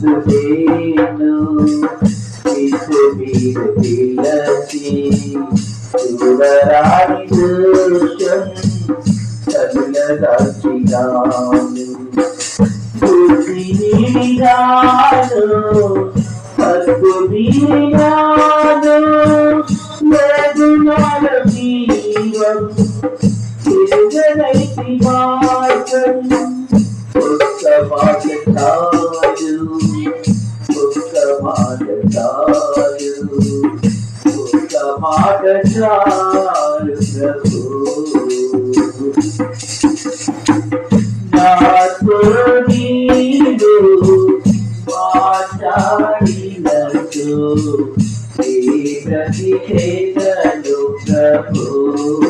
ಮಂದೇನು ಬಿಲಸಿ ಶಿವರಾಣಿ ದೋಷಂ ಸಕಲ ರಾಶಿಗಾನು ಸುಖಿ ನೀಡಿದಾನು ಮತ್ತು ನೀಡಿದಾನು ನಗುನಾಡ ಜೀವಂ ತಿರುಗನೈತಿ ಮಾತನ್ನು Book of Akatayu, Book of Akatayu, Book of Akatayu, Not Burnidu, Matarilandu, Ita Tiketa Lukapu.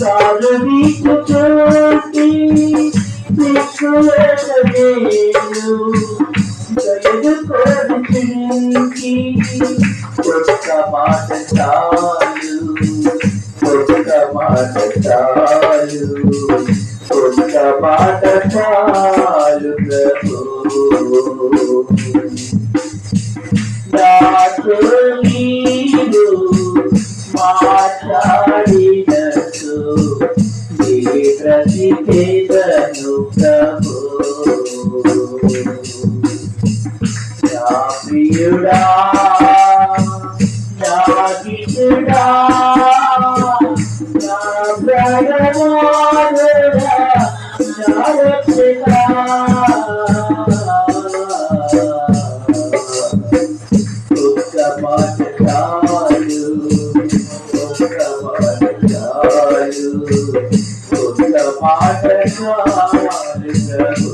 గట్టి తలచోను తీర నీరు ఆత్మ మాట చాలు. ఒక్క మాట చాలు. మాట చాలు. ప్రియుడా నా గిటుడా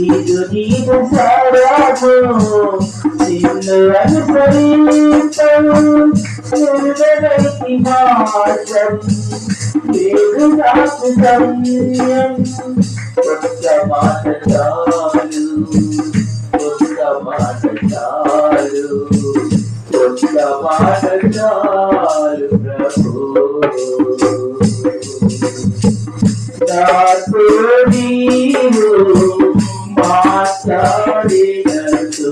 ఇది నీవు సారాము నిన్ను అనుసరించను నిర్ణయకి మార్గం లేదు నాకు గమ్యం మాట చాలు మాట చాలు మాట చాలు ప్రభు నీవు మాట్లాడినట్టు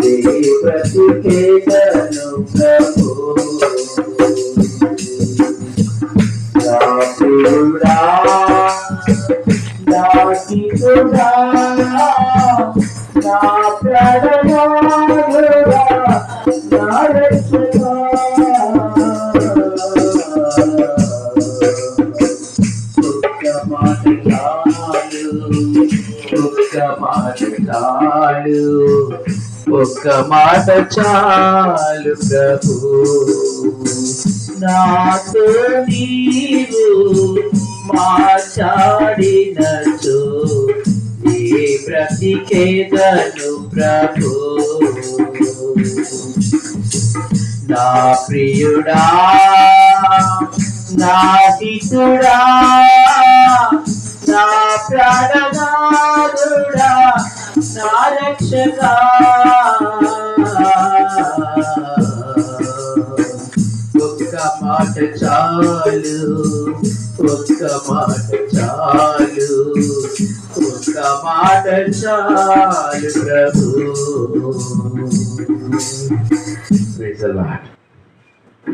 నీ బ్రతికేదను ప్రభు. నా ప్రియుడా చాలు. ఒక్క మాట చాలు ప్రభు. నాతో నీవు మాట్లాడినచు ఏ బ్రతికేదను ప్రభు. నా ప్రియుడా నా హితుడా నా ప్రాణనాథుడా నా ఒక్క మాట చాలు ఒక్క మాట చాలు ఒక్క మాట చాలు ప్రభు Praise.